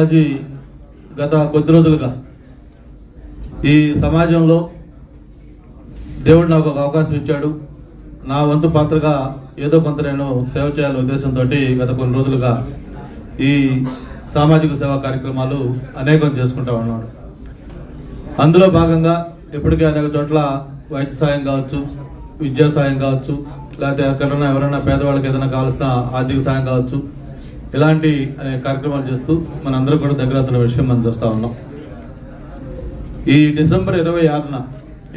బాలాజీ గత కొద్ది రోజులుగా ఈ సమాజంలో దేవుడు నాకు ఒక అవకాశం ఇచ్చాడు. నా వంతు పాత్రగా ఏదో కొంత నేను సేవ చేయాలనే ఉద్దేశంతో గత కొన్ని రోజులుగా ఈ సామాజిక సేవా కార్యక్రమాలు అనేకం చేసుకుంటా ఉన్నాడు. అందులో భాగంగా ఇప్పటికే అనేక చోట్ల వైద్య సాయం కావచ్చు విద్యా సాయం కావచ్చు లేకపోతే ఎక్కడైనా ఎవరైనా పేదవాళ్ళకి ఏదైనా కావాల్సిన ఆర్థిక సాయం కావచ్చు ఇలాంటి కార్యక్రమాలు చేస్తూ మనందరం కూడా దగ్గర అతని విషయం మనం చూస్తూ ఉన్నాం. ఈ డిసెంబర్ ఇరవై ఆరున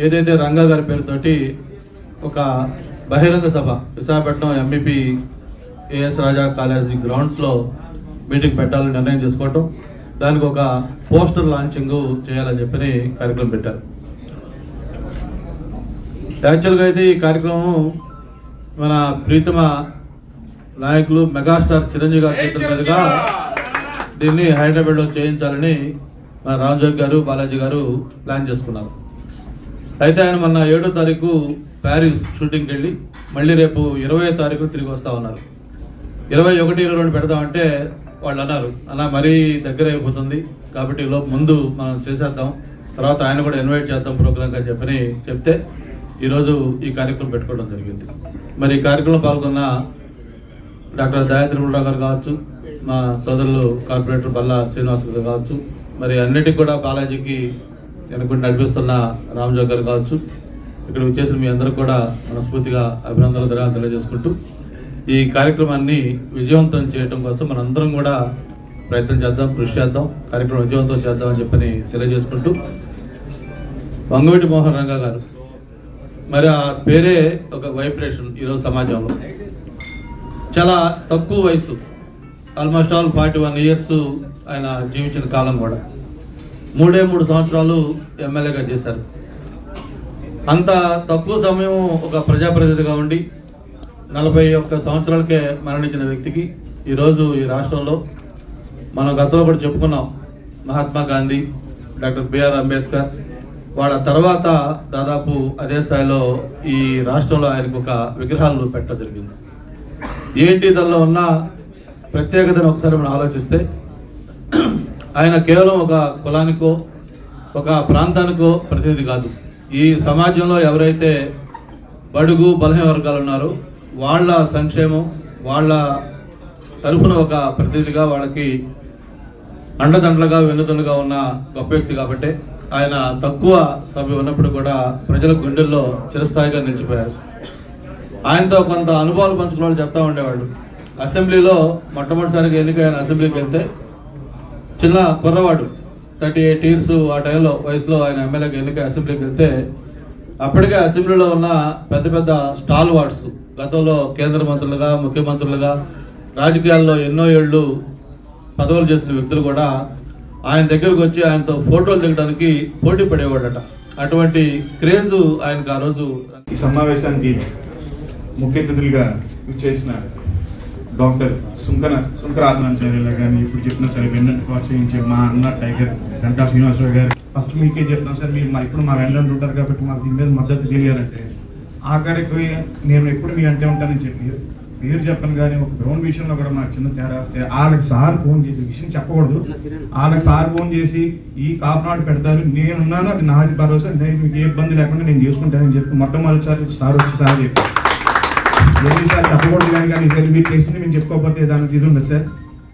ఏదైతే రంగా గారి పేరుతోటి ఒక బహిరంగ సభ Visakhapatnam MBP AS Raja college గ్రౌండ్స్లో మీటింగ్ పెట్టాలని నిర్ణయం చేసుకోవటం దానికి ఒక పోస్టర్ లాంచింగ్ చేయాలని చెప్పని కార్యక్రమం పెట్టారు. యాక్చువల్గా అయితే ఈ కార్యక్రమం మన ప్రీతమ నాయకులు మెగాస్టార్ చిరంజీవి గారి చేతుల మీదుగా దీన్ని హైదరాబాద్లో చేయించాలని మన రామజోగి గారు బాలాజీ గారు ప్లాన్ చేసుకున్నారు. అయితే ఆయన మొన్న ఏడో తారీఖు ప్యారిస్ షూటింగ్కి వెళ్ళి మళ్ళీ రేపు ఇరవై తారీఖు తిరిగి వస్తా ఉన్నారు. ఇరవై ఒకటి ఇరవై రెండు పెడదామంటే వాళ్ళు అన్నారు. అలా మరీ దగ్గర అయిపోతుంది. కాబట్టి ఈ లోపు ముందు మనం చేసేద్దాం. తర్వాత ఆయన కూడా ఇన్వైట్ చేద్దాం ప్రోగ్రామ్ అని చెప్పని చెప్తే ఈరోజు ఈ కార్యక్రమం పెట్టుకోవడం జరిగింది. మరి ఈ కార్యక్రమం పాల్గొన్న డాక్టర్ దయాత్రి ముల్లా గారు కావచ్చు మా సోదరులు కార్పొరేటర్ బల్లా శ్రీనివాస్ గారు కావచ్చు మరి అన్నిటికీ కూడా బాలాజీకి వెనుకొని నడిపిస్తున్న రామజోగ్ గారు కావచ్చు. ఇక్కడ వచ్చేసి మీ అందరికి కూడా మనస్ఫూర్తిగా అభినందనలు ధర తెలియజేసుకుంటూ ఈ కార్యక్రమాన్ని విజయవంతం చేయడం కోసం మనందరం కూడా ప్రయత్నం చేద్దాం కృషి చేద్దాం కార్యక్రమం విజయవంతం చేద్దాం అని చెప్పని తెలియజేసుకుంటూ వంగవీటి మోహన్ రంగా గారు. మరి ఆ పేరే ఒక వైబ్రేషన్ ఈరోజు సమాజంలో. చాలా తక్కువ వయసు. Almost all forty one years ఆయన జీవించిన కాలం కూడా. మూడే మూడు సంవత్సరాలు ఎమ్మెల్యేగా చేశారు. అంత తక్కువ సమయం ఒక ప్రజాప్రతినిధిగా ఉండి నలభై ఒక్క సంవత్సరాలకే మరణించిన వ్యక్తికి ఈరోజు ఈ రాష్ట్రంలో మనం గతంలో కూడా చెప్పుకున్నాం. మహాత్మా గాంధీ డాక్టర్ బిఆర్ అంబేద్కర్ వాళ్ళ తర్వాత దాదాపు అదే స్థాయిలో ఈ రాష్ట్రంలో ఆయనకు ఒక విగ్రహాలు పెట్టడం జరిగింది. ఏంటి దానిలో ఉన్న ప్రత్యేకతను ఒకసారి మనం ఆలోచిస్తే ఆయన కేవలం ఒక కులానికో ఒక ప్రాంతానికో ప్రతినిధి కాదు. ఈ సమాజంలో ఎవరైతే బడుగు బలహీన వర్గాలు ఉన్నారో వాళ్ళ సంక్షేమం వాళ్ళ తరఫున ఒక ప్రతినిధిగా వాళ్ళకి అండదండలుగా వెన్నుదన్నుగా ఉన్న గొప్ప వ్యక్తి కాబట్టి ఆయన తక్కువ సభ్యు ఉన్నప్పుడు కూడా ప్రజల గుండెల్లో చిరస్థాయిగా నిలిచిపోయారు. ఆయనతో కొంత అనుభవాలు పంచుకునేవాళ్ళు చెప్తా ఉండేవాళ్ళు. అసెంబ్లీలో మొట్టమొదటిసారిగా ఎన్నికైన అసెంబ్లీకి వెళ్తే చిన్న కుర్రవాడు థర్టీ ఎయిట్ ఇయర్స్ ఆ టైంలో వయసులో ఆయన ఎమ్మెల్యేకి ఎన్నిక అసెంబ్లీకి వెళ్తే అప్పటికే అసెంబ్లీలో ఉన్న పెద్ద పెద్ద స్టాల్ వార్డ్స్ గతంలో కేంద్ర మంత్రులుగా ముఖ్యమంత్రులుగా రాజకీయాల్లో ఎన్నో ఏళ్ళు పదవులు చేసిన వ్యక్తులు కూడా ఆయన దగ్గరకు వచ్చి ఆయనతో ఫోటోలు దిగడానికి పోటీ పడేవాడట. అటువంటి క్రేజ్ ఆయనకు ఆ రోజు ఈ సమావేశానికి ముఖ్య అతిథులుగా చేసిన డాక్టర్ సుంకర సుంకరాత్మాచార్యులు కానీ ఇప్పుడు చెప్పిన సరే వెన్నట్టు ప్రోత్సహించే మా అన్న టైగర్ గంటా శ్రీనివాసరావు గారు. ఫస్ట్ మీకే చెప్తాం సార్ మీరు మా ఇప్పుడు మా వెళ్ళండి ఉంటారు కాబట్టి మాకు దీని మీద మద్దతు తెలియాలంటే ఆఖరికి నేను ఎప్పుడు మీ అంటే ఉంటానని చెప్పి మీరు చెప్పను కానీ ఒక గ్రౌండ్ విషయంలో కూడా మాకు చిన్న తేడా వస్తే వాళ్ళకి సార్ ఫోన్ చేసి విషయం చెప్పకూడదు. వాళ్ళకి సార్ ఫోన్ చేసి ఈ కాపునాడు పెడతారు. నేనున్నాను అది నాది భరోసా నేను మీకు ఏ ఇబ్బంది లేకుండా నేను చేసుకుంటానని చెప్పి మొట్టమొదటిసారి సార్ వచ్చి సార్ చెప్పి ఎన్నిసార్లు చెప్పకూడదు కానీ కానీ సరే మీరు చేసింది మేము చెప్పుకోకపోతే దానికి ఇది ఉండదు సార్.